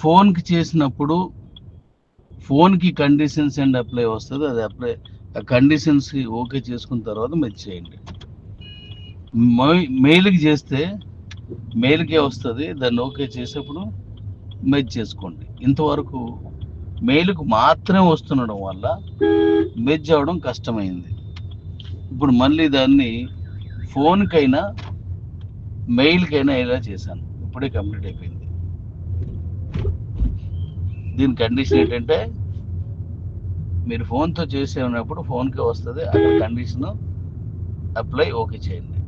ఫోన్కి చేసినప్పుడు ఫోన్కి కండిషన్స్ అండ్ అప్లై వస్తుంది. అది అప్లై ఆ కండిషన్స్కి ఓకే చేసుకున్న తర్వాత మీరు చేయండి. మెయిల్కి చేస్తే మెయిల్కే వస్తుంది. దాన్ని ఓకే చేసేప్పుడు మెయిల్ చేసుకోండి. ఇంతవరకు మెయిల్కు మాత్రమే వస్తుండడం వల్ల మెజ్ అవ్వడం కష్టమైంది. ఇప్పుడు మళ్ళీ దాన్ని ఫోన్కైనా మెయిల్కైనా ఇలా చేశాను. ఇప్పుడే కంప్లీట్ అయిపోయింది. దీని కండిషన్ ఏంటంటే మీరు ఫోన్తో చేసే ఉన్నప్పుడు ఫోన్కే వస్తుంది అక్కడ కండిషను అప్లై ఓకే చేయండి.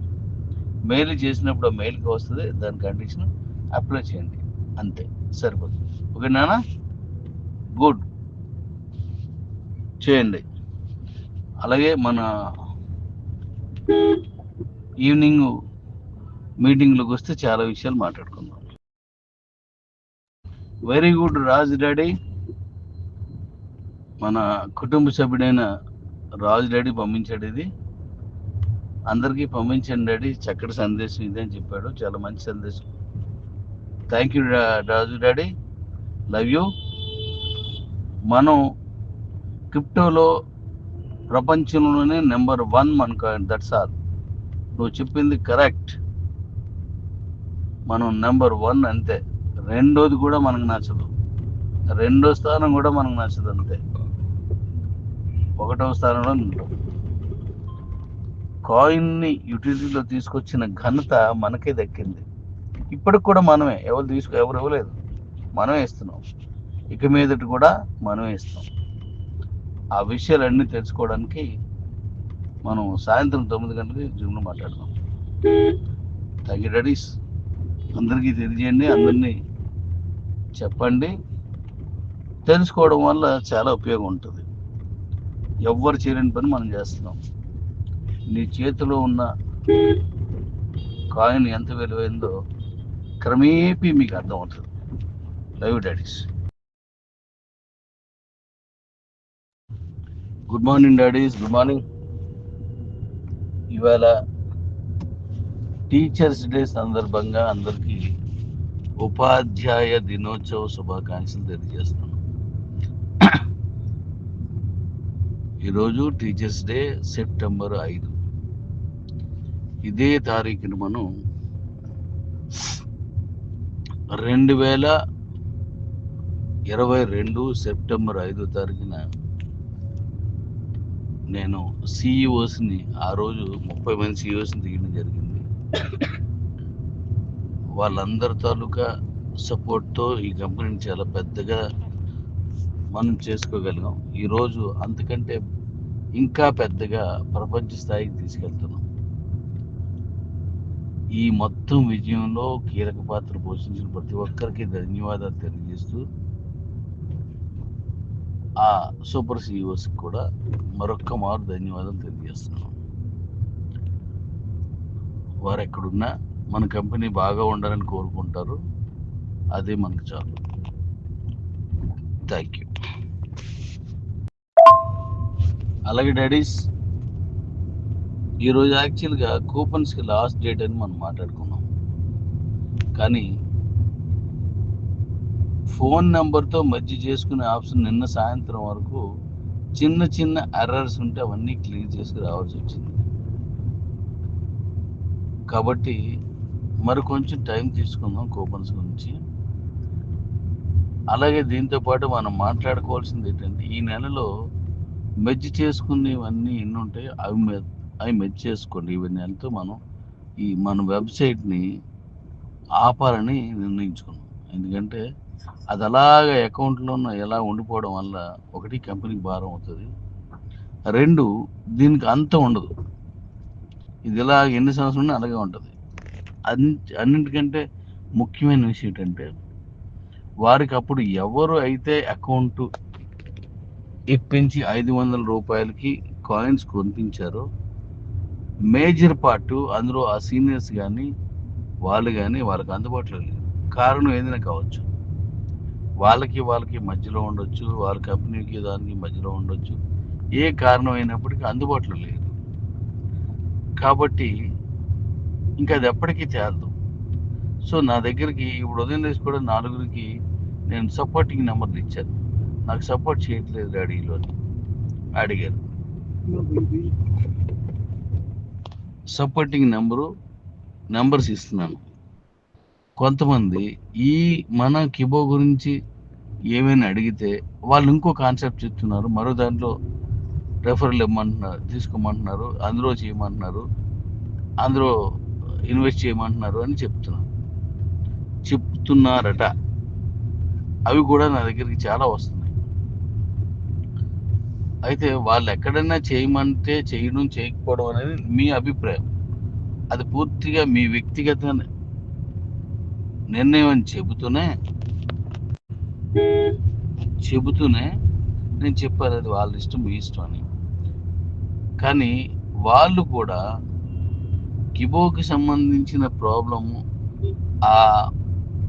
మెయిల్ చేసినప్పుడు ఆ మెయిల్కి వస్తుంది దాని కండిషన్ అప్లై చేయండి. అంతే సరిపోతుంది. ఓకే నానా గుడ్ చేయండి. అలాగే మన ఈవినింగ్ మీటింగ్లోకి వస్తే చాలా విషయాలు మాట్లాడుకుందాం. Very good Raju daddy. మన కుటుంబ సభ్యుడైన రాజు డాడీ పంపించాడు ఇది. అందరికీ పంపించండి డాడీ. చక్కటి సందేశం ఇది అని చెప్పాడు. చాలా మంచి సందేశం. Thank you Raju daddy. Love you మనం క్రిప్టోలో ప్రపంచంలోనే నెంబర్ వన్ మనకు దట్స్ ఆల్ నువ్వు చెప్పింది కరెక్ట్. మనం నెంబర్ వన్ అంతే. రెండోది కూడా మనకు నచ్చదు. రెండో స్థానం కూడా మనకు నచ్చదు అంతే. ఒకటవ స్థానంలో ఉంటాం కాయిన్ని యూటిలిటీలో తీసుకొచ్చిన ఘనత మనకే దక్కింది. ఇప్పటికి కూడా మనమే ఎవరు తీసుకు ఎవరు ఇవ్వలేదు. మనమే ఇస్తున్నాం. ఇక మీదటి కూడా మనమే ఇస్తాం ఆ విషయాలన్నీ తెలుసుకోవడానికి మనం సాయంత్రం తొమ్మిది గంటలకి జూమ్లో మాట్లాడదాం. థ్యాంక్ యూ డాడీస్ అందరికీ తెలియజేయండి అందరినీ చెప్పండి. తెలుసుకోవడం వల్ల చాలా ఉపయోగం ఉంటుంది. ఎవ్వరు చేయలేని పని మనం చేస్తున్నాం. నీ చేతిలో ఉన్న కాయిన్ ఎంత విలువైందో క్రమేపీ మీకు అర్థమవుతుంది. Love daddies. Good morning daddies. Good morning. ఇవాళ టీచర్స్ డే సందర్భంగా అందరికీ ఉపాధ్యాయ దినోత్సవ శుభాకాంక్షలు తెలియజేస్తున్నాను. ఈరోజు టీచర్స్ డే సెప్టెంబర్ ఐదు. ఇదే తారీఖున మనం రెండు వేల ఇరవై రెండు సెప్టెంబర్ ఐదో తారీఖున నేను సిఇఓస్ని ఆ రోజు ముప్పై మంది సిఇఓస్ని దిగడం జరిగింది. వాళ్ళందరి తాలూకా సపోర్ట్తో ఈ కంపెనీని చాలా పెద్దగా మనం చేసుకోగలిగాం. ఈరోజు అంతకంటే ఇంకా పెద్దగా ప్రపంచ స్థాయికి తీసుకెళ్తున్నాం. ఈ మొత్తం విజయంలో కీలక పాత్ర పోషించిన ప్రతి ఒక్కరికి ధన్యవాదాలు తెలియజేస్తూ ఆ సూపర్ సీఈఓస్కి కూడా మరొక్క మారు ధన్యవాదాలు తెలియజేస్తున్నాం. వారు ఎక్కడున్నా మన కంపెనీ బాగా ఉండాలని కోరుకుంటారు. అదే మనకు చాలు. థ్యాంక్ యూ అలాగే డాడీస్ ఈరోజు యాక్చువల్గా కూపన్స్కి లాస్ట్ డేట్ అని మనం మాట్లాడుకున్నాం. కానీ ఫోన్ నెంబర్తో మధ్య చేసుకునే ఆప్షన్ నిన్న సాయంత్రం వరకు చిన్న చిన్న ఎర్రర్స్ ఉంటే అవన్నీ క్లియర్ చేసుకు రావాల్సి వచ్చింది. కాబట్టి మరి కొంచెం టైం తీసుకుందాం కూపన్స్ గురించి. అలాగే దీంతో పాటు మనం మాట్లాడుకోవాల్సింది ఏంటంటే ఈ నెలలో మెజ్ చేసుకునేవన్నీ ఎన్ని ఉంటాయి అవి మె- అవి మెజ్ చేసుకోండి. ఇవి నెలతో మనం ఈ మన వెబ్సైట్ని ఆపాలని నిర్ణయించుకున్నాం. ఎందుకంటే అది అలాగ అకౌంట్లో ఎలా ఉండిపోవడం వల్ల ఒకటి కంపెనీకి భారం అవుతుంది. రెండు దీనికి అంతం ఉండదు. ఇది ఇలా ఎన్ని సంవత్సరాలు అలాగే ఉంటుంది. అన్నింటికంటే ముఖ్యమైన విషయం ఏంటంటే వారికి అప్పుడు ఎవరు అయితే అకౌంట్ ఇప్పించి ఐదు వందల రూపాయలకి కాయిన్స్ కొనిపించారో మేజర్ పార్ట్ అందులో ఆ సీనియర్స్ కానీ వాళ్ళు కానీ వాళ్ళకి అందుబాటులో లేదు కారణం ఏదైనా కావచ్చు. వాళ్ళకి వాళ్ళకి మధ్యలో ఉండొచ్చు వాళ్ళ కంపెనీకి దానికి మధ్యలో ఉండొచ్చు. ఏ కారణం అయినప్పటికీ అందుబాటులో లేదు కాబట్టి ఇంకా అది ఎప్పటికీ తేలదు సో నా దగ్గరికి ఇప్పుడు ఉదయం లేచి కూడా నాలుగురికి నేను సపోర్టింగ్ నెంబర్లు ఇచ్చాను. నాకు సపోర్ట్ చేయట్లేదు డాడీలో అడిగారు. సపోర్టింగ్ నెంబరు నెంబర్స్ ఇస్తున్నాను. కొంతమంది ఈ మన కిబో గురించి ఏమైనా అడిగితే వాళ్ళు ఇంకో కాన్సెప్ట్ చెప్తున్నారు. మరో దాంట్లో రెఫరల్ ఇవ్వమంటున్నారు తీసుకోమంటున్నారు అందులో చేయమంటున్నారు. అందులో ఇన్వెస్ట్ చేయమంటున్నారు అని చెప్తున్నారు చెప్తున్నారట. అవి కూడా నా దగ్గరికి చాలా వస్తున్నాయి. అయితే వాళ్ళు ఎక్కడైనా చేయమంటే చేయడం చేయకపోవడం అనేది మీ అభిప్రాయం. అది పూర్తిగా మీ వ్యక్తిగత నిర్ణయం అని చెబుతూనే చెబుతూనే నేను చెప్పాను అది వాళ్ళ ఇష్టం మీ ఇష్టం అని. కానీ వాళ్ళు కూడా కిబోకి సంబంధించిన ప్రాబ్లము ఆ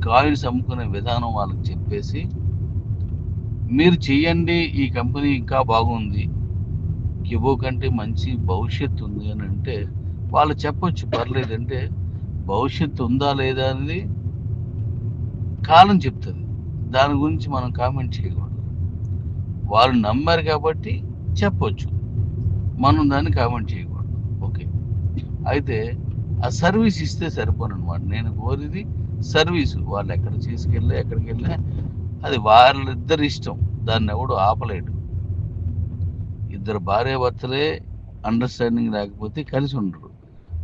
కాయిన్స్ అమ్ముకునే విధానం వాళ్ళకి చెప్పేసి మీరు చెయ్యండి ఈ కంపెనీ ఇంకా బాగుంది. కిబో కంటే మంచి భవిష్యత్తు ఉంది అని అంటే వాళ్ళు చెప్పొచ్చు పర్లేదంటే భవిష్యత్తు ఉందా లేదా అనేది కాలం చెప్తుంది. దాని గురించి మనం కామెంట్ చేయకూడదు. వాళ్ళు నమ్మారు కాబట్టి చెప్పొచ్చు. మనం దాన్ని కామెంట్ చేయకూడదు. అయితే ఆ సర్వీస్ ఇస్తే సరిపోను అనమాట నేను కోరిది సర్వీస్. వాళ్ళు ఎక్కడ తీసుకెళ్ళి ఎక్కడికి వెళ్ళి అది వాళ్ళిద్దరి ఇష్టం. దాన్ని ఎవడు ఆపలేడు. ఇద్దరు భార్యాభర్తలే అండర్స్టాండింగ్ లేకపోతే కలిసి ఉండరు.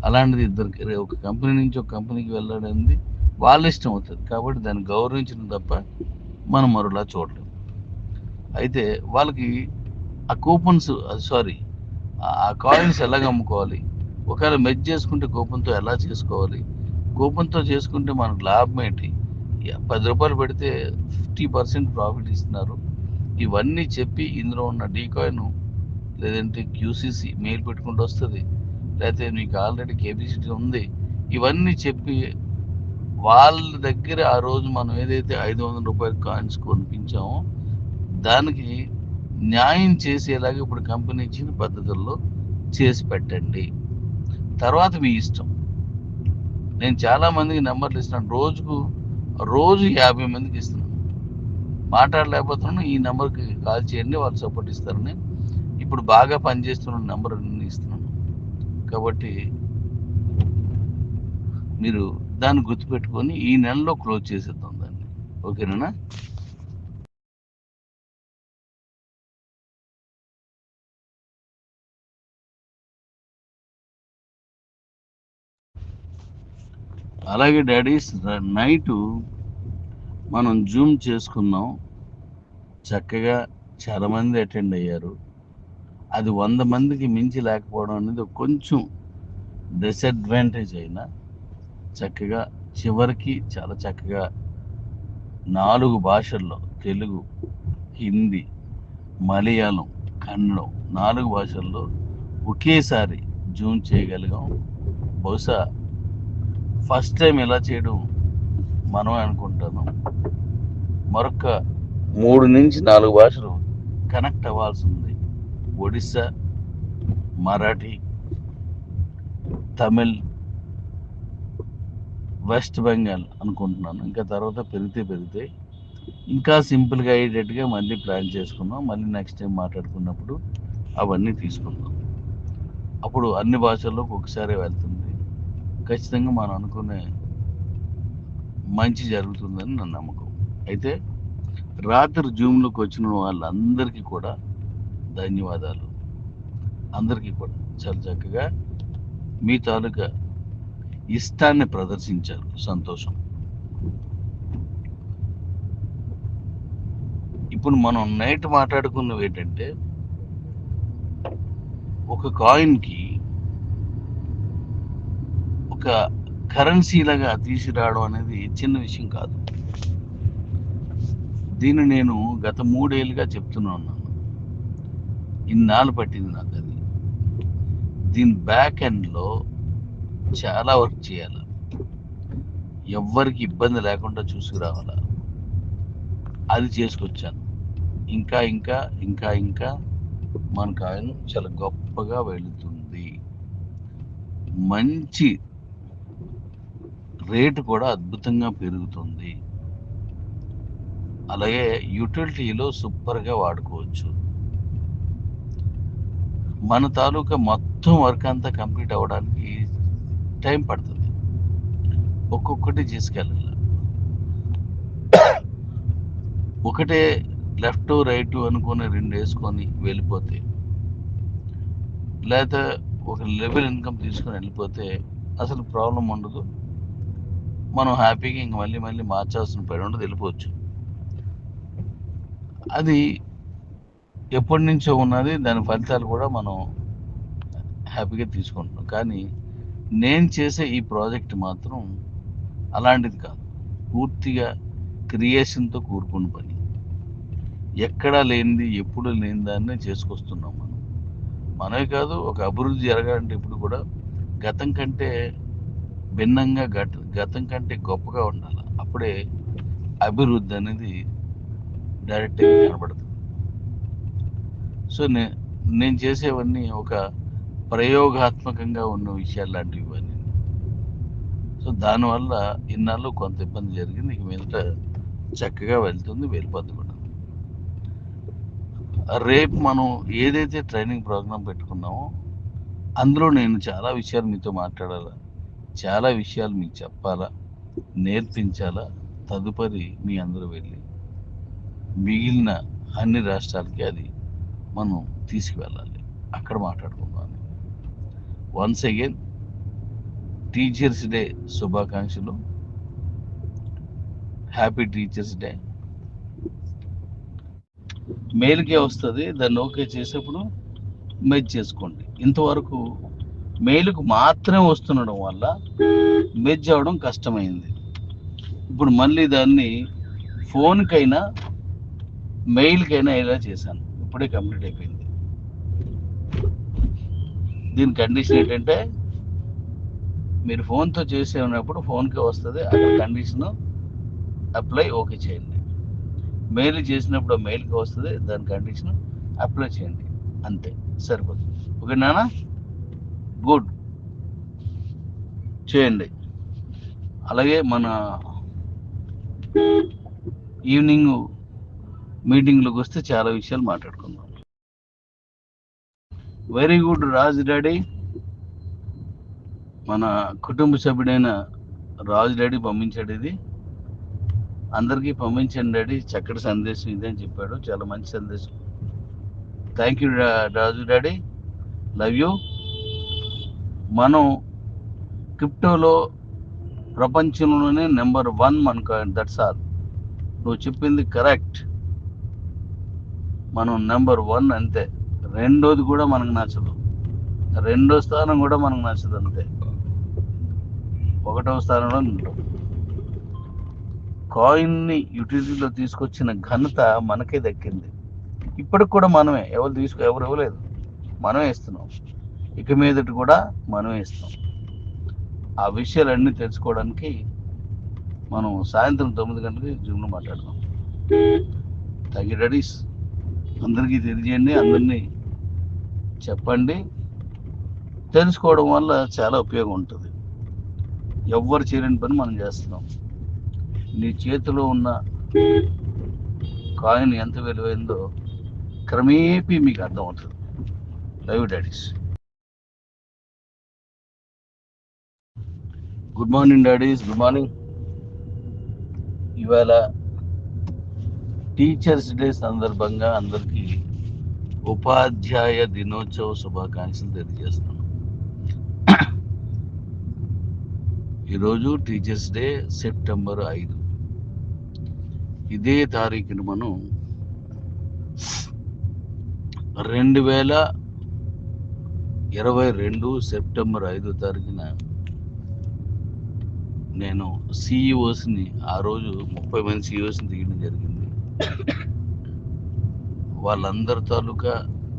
అలాంటిది ఇద్దరికి ఒక కంపెనీ నుంచి ఒక కంపెనీకి వెళ్ళడానికి వాళ్ళ ఇష్టం అవుతుంది. కాబట్టి దాన్ని గౌరవించడం తప్ప మనం మరోలా చూడలేం. అయితే వాళ్ళకి ఆ కూపన్స్ సారీ ఆ కాయిన్స్ ఎలాగ అమ్ముకోవాలి? ఒకవేళ మెచ్ చేసుకుంటే కూపన్తో ఎలా చేసుకోవాలి? కూపన్తో చేసుకుంటే మనకు లాభం ఏంటి? పది రూపాయలు పెడితే ఫిఫ్టీ పర్సెంట్ ప్రాఫిట్ ఇస్తున్నారు. ఇవన్నీ చెప్పి ఇందులో ఉన్న డీకాయిన్ లేదంటే క్యూసీసీ మెయిల్ పెట్టుకుంటూ వస్తుంది. లేకపోతే మీకు ఆల్రెడీ కేబిసిటీ ఉంది. ఇవన్నీ చెప్పి వాళ్ళ దగ్గర ఆ రోజు మనం ఏదైతే ఐదు వందల రూపాయలు కాయిన్స్ కొనిపించామో దానికి న్యాయం చేసేలాగా ఇప్పుడు కంపెనీ ఇచ్చిన పద్ధతుల్లో చేసి పెట్టండి. తర్వాత మీ ఇష్టం. నేను చాలా మందికి నెంబర్లు ఇస్తున్నాను రోజుకు రోజు యాభై మందికి ఇస్తున్నాను మాట్లాడలేకపోతున్నాను ఈ నెంబర్కి కాల్ చేయండి వాళ్ళు సపోర్ట్ ఇస్తారని. ఇప్పుడు బాగా పనిచేస్తున్న నెంబర్ ఇస్తున్నాను. కాబట్టి మీరు దాన్ని గుర్తుపెట్టుకొని ఈ నెలలో క్లోజ్ చేసేద్దాం దాన్ని. ఓకేనా? అలాగే డాడీస్ నైట్ మనం జూమ్ చేసుకున్నాం. చక్కగా చాలామంది అటెండ్ అయ్యారు. అది వంద మందికి మించి లేకపోవడం అనేది కొంచెం డిసడ్వాంటేజ్ అయినా చక్కగా చివరికి చాలా చక్కగా నాలుగు భాషల్లో తెలుగు హిందీ మలయాళం కన్నడం నాలుగు భాషల్లో ఒకేసారి జూమ్ చేయగలిగాం. బహుశా ఫస్ట్ టైం ఇలా చేయడం మనం అనుకుంటాను. మరొక మూడు నుంచి నాలుగు భాషలు కనెక్ట్ అవ్వాల్సి ఉంది ఒడిస్సా మరాఠీ తమిళ్ వెస్ట్ బెంగాల్ అనుకుంటున్నాను. ఇంకా తర్వాత పెరిగితే పెరిగితే ఇంకా సింపుల్గా అయ్యేటట్టుగా మళ్ళీ ప్లాన్ చేసుకున్నాం మళ్ళీ నెక్స్ట్ టైం మాట్లాడుకున్నప్పుడు అవన్నీ తీసుకుందాం. అప్పుడు అన్ని భాషల్లోకి ఒకసారి వెళ్తుంది. ఖచ్చితంగా మనం అనుకునే మంచి జరుగుతుందని నా నమ్మకం. అయితే రాత్రి జూమ్లోకి వచ్చిన వాళ్ళందరికీ కూడా ధన్యవాదాలు. అందరికీ కూడా. చాలా చక్కగా మీ తాలూకా ఇష్టాన్ని ప్రదర్శించారు. సంతోషం. ఇప్పుడు మనం నైట్ మాట్లాడుకున్నవి ఏంటంటే ఒక కాయిన్కి ఒక కరెన్సీలాగా తీసుకురావడం అనేది చిన్న విషయం కాదు. దీన్ని నేను గత మూడేళ్ళుగా చెప్తున్నా ఉన్నాను. ఇన్నాళ్ళు పట్టింది నాకు అది. దీని బ్యాక్ ఎండ్లో చాలా వర్క్ చేయాలి. ఎవ్వరికి ఇబ్బంది లేకుండా చూసుకురావాలా. అది చేసుకొచ్చాను. ఇంకా ఇంకా ఇంకా ఇంకా మన కాయన చాలా గొప్పగా వెళుతుంది. మంచి రేటు కూడా అద్భుతంగా పెరుగుతుంది. అలాగే యూటిలిటీలో సూపర్గా వాడుకోవచ్చు. మన తాలూకా మొత్తం వర్క్ అంతా కంప్లీట్ అవ్వడానికి టైం పడుతుంది. ఒక్కొక్కటి చేసుకెళ్ళాలి ఒకటే లెఫ్ట్ రైట్ అనుకొని రెండు వేసుకొని వెళ్ళిపోతే లేకపోతే ఒక లెవెల్ ఇన్కమ్ తీసుకొని వెళ్ళిపోతే అసలు ప్రాబ్లం ఉండదు. మనం హ్యాపీగా ఇంక మళ్ళీ మళ్ళీ మార్చాల్సిన పని ఉండదు వెళ్ళిపోవచ్చు. అది ఎప్పటి నుంచో ఉన్నది దాని ఫలితాలు కూడా మనం హ్యాపీగా తీసుకుంటున్నాం. కానీ నేను చేసే ఈ ప్రాజెక్ట్ మాత్రం అలాంటిది కాదు. పూర్తిగా క్రియేషన్తో కూరుకున్న పని. ఎక్కడా లేనిది ఎప్పుడు లేని దాన్నే చేసుకొస్తున్నాం మనం. మనమే కాదు ఒక అభివృద్ధి జరగాలంటే ఇప్పుడు కూడా గతం కంటే భిన్నంగా గత గతం కంటే గొప్పగా ఉండాలి. అప్పుడే అభివృద్ధి అనేది డైరెక్ట్గా కనబడుతుంది సో నే నేను చేసేవన్నీ ఒక ప్రయోగాత్మకంగా ఉన్న విషయాలు లాంటివి ఇవన్నీ సో దానివల్ల ఇన్నాళ్ళు కొంత ఇబ్బంది జరిగింది. ఇక మీదట చక్కగా వెళ్తుంది వెళ్ళిపోద్ది కూడా. రేపు మనం ఏదైతే ట్రైనింగ్ ప్రోగ్రాం పెట్టుకున్నామో అందులో నేను చాలా విషయాలు మీతో మాట్లాడాలా. చాలా విషయాలు మీకు చెప్పాలా? నేర్పించాలా? తదుపరి మీ అందరూ వెళ్ళి మిగిలిన అన్ని రాష్ట్రాలకి అది మనం తీసుకువెళ్ళాలి. అక్కడ మాట్లాడుకుందాం వన్స్ అగైన్ టీచర్స్ డే శుభాకాంక్షలు. హ్యాపీ టీచర్స్ డే మెయిల్కే వస్తుంది దాన్ని ఓకే చేసేప్పుడు మెయిల్ చేసుకోండి. ఇంతవరకు మెయిల్కు మాత్రమే వస్తుండడం వల్ల మెజ్ అవ్వడం కష్టమైంది. ఇప్పుడు మళ్ళీ దాన్ని ఫోన్కైనా మెయిల్కైనా ఇలా చేశాను? ఇప్పుడే కంప్లీట్ అయిపోయింది. దీని కండిషన్ ఏంటంటే మీరు ఫోన్తో చేసే ఉన్నప్పుడు ఫోన్కే వస్తుంది అక్కడ కండిషను అప్లై ఓకే చేయండి. మెయిల్ చేసినప్పుడు మెయిల్కి వస్తుంది దాని కండిషన్ అప్లై చేయండి. అంతే సరిపోతుంది. నానా గుడ్. చేయండి. అలాగే మన ఈవినింగ్ మీటింగ్లోకి వస్తే చాలా విషయాలు మాట్లాడుకుందాం. Very good Raj daddy. మన కుటుంబ సభ్యుడైన రాజు డాడీ పంపించాడు ఇది. అందరికీ పంపించండి డాడీ. చక్కటి సందేశం ఇది అని చెప్పాడు. చాలా మంచి సందేశం. Thank you Raju daddy. Love you. మనం క్రిప్టోలో ప్రపంచంలోనే నెంబర్ వన్ మనకు దట్స్ ఆల్ నువ్వు చెప్పింది కరెక్ట్ మనం నెంబర్ వన్ అంతే. రెండోది కూడా మనకు నచ్చదు. రెండో స్థానం కూడా మనకు నచ్చదు అంతే. ఒకటవ స్థానంలో ఉంటాం కాయిన్ని యూటిలిటీలో తీసుకొచ్చిన ఘనత మనకే దక్కింది. ఇప్పటికి కూడా మనమే. ఎవరు తీసుకో ఎవరు ఇవ్వలేదు. మనమే ఇస్తున్నాం. ఇక మీదటి కూడా మనమే ఇస్తాం. ఆ విషయాలన్నీ తెలుసుకోవడానికి మనం సాయంత్రం తొమ్మిది గంటలకి జూమ్లో మాట్లాడదాం. థ్యాంక్ యూ డాడీస్ అందరికీ తెలియజేయండి అందరినీ చెప్పండి. తెలుసుకోవడం వల్ల చాలా ఉపయోగం ఉంటుంది. ఎవ్వరు చేయలేని పని మనం చేస్తున్నాం. నీ చేతిలో ఉన్న కాయిన్ ఎంత విలువైందో క్రమేపీ మీకు అర్థమవుతుంది. Live daddies good morning daddies good morning ఇవాళ టీచర్స్ డే సందర్భంగా అందరికీ ఉపాధ్యాయ దినోత్సవ శుభాకాంక్షలు తెలియజేస్తున్నాను ఈరోజు టీచర్స్ డే సెప్టెంబర్ ఐదు. ఇదే తారీఖున మనం రెండు వేల ఇరవై రెండు సెప్టెంబర్ ఐదో తారీఖున నేను సిఇఓస్ని ఆ రోజు ముప్పై మంది సిఇఓస్ని తీయడం జరిగింది. వాళ్ళందరి తాలూకా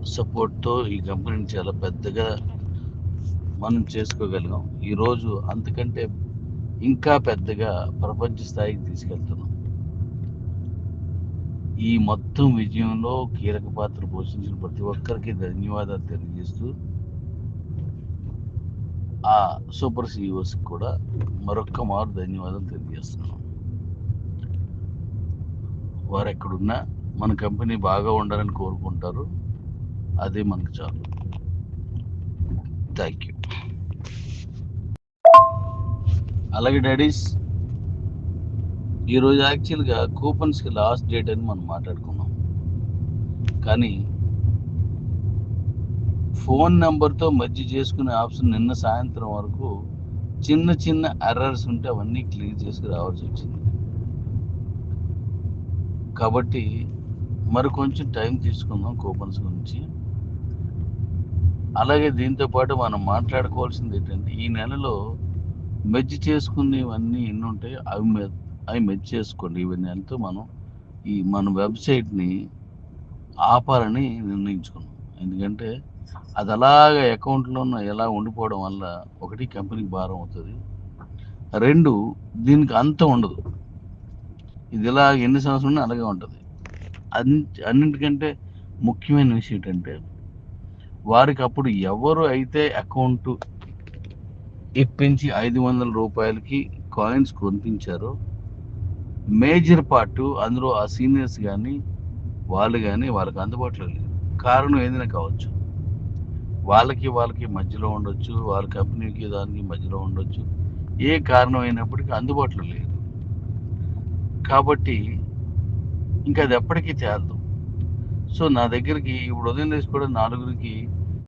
సపోర్ట్తో ఈ కంపెనీని చాలా పెద్దగా మనం చేసుకోగలిగాం. ఈరోజు అంతకంటే ఇంకా పెద్దగా ప్రపంచ స్థాయికి తీసుకెళ్తున్నాం. ఈ మొత్తం విజయంలో కీలక పాత్ర పోషించిన ప్రతి ఒక్కరికి ధన్యవాదాలు తెలియజేస్తూ ఆ సూపర్ సిఇఓస్ కూడా మరొక్క మారు ధన్యవాదాలు తెలియజేస్తున్నాను. వారు ఎక్కడున్నా మన కంపెనీ బాగా ఉండాలని కోరుకుంటారు. అదే మనకు చాలు. థ్యాంక్ యూ అలాగే డాడీస్ ఈరోజు యాక్చువల్గా కూపన్స్కి లాస్ట్ డేట్ అని మనం మాట్లాడుకున్నాం. కానీ ఫోన్ నెంబర్తో మధ్య చేసుకునే ఆప్షన్ నిన్న సాయంత్రం వరకు చిన్న చిన్న ఎర్రర్స్ ఉంటే అవన్నీ క్లియర్ చేసుకు రావాల్సి వచ్చింది. కాబట్టి మరి కొంచెం టైం తీసుకుందాం కూపన్స్ గురించి. అలాగే దీంతో పాటు మనం మాట్లాడుకోవాల్సింది ఏంటంటే ఈ నెలలో మెజ్ చేసుకునేవన్నీ ఎన్ని ఉంటాయో అవి మె- అవి మెజ్ చేసుకోండి. ఇవన్నీ నెలతో మనం ఈ మన వెబ్సైట్ని ఆపాలని నిర్ణయించుకున్నాం. ఎందుకంటే అది అలాగ అకౌంట్లో ఎలా ఉండిపోవడం వల్ల ఒకటి కంపెనీకి భారం అవుతుంది. రెండు దీనికి అంత ఉండదు. ఇది ఇలా ఎన్ని సంవత్సరాలు ఉన్నా అలాగే ఉంటుంది. అన్నింటికంటే ముఖ్యమైన విషయం ఏంటంటే వారికి అప్పుడు ఎవరు అయితే అకౌంట్ ఇప్పించి ఐదు వందల రూపాయలకి కాయిన్స్ కొనిపించారో మేజర్ పార్ట్ అందులో ఆ సీనియర్స్ కానీ వాళ్ళు కానీ వాళ్ళకి అందుబాటులో లేదు. కారణం ఏదైనా కావచ్చు? వాళ్ళకి వాళ్ళకి మధ్యలో ఉండొచ్చు వాళ్ళ కంపెనీకి దానికి మధ్యలో ఉండొచ్చు. ఏ కారణం అయినప్పటికీ అందుబాటులో లేదు. కాబట్టి ఇంకా అది ఎప్పటికీ తేలదు సో నా దగ్గరికి ఇప్పుడు ఉదయం లేచి కూడా నాలుగురికి